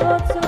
so, so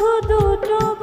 বন্ধু দুটো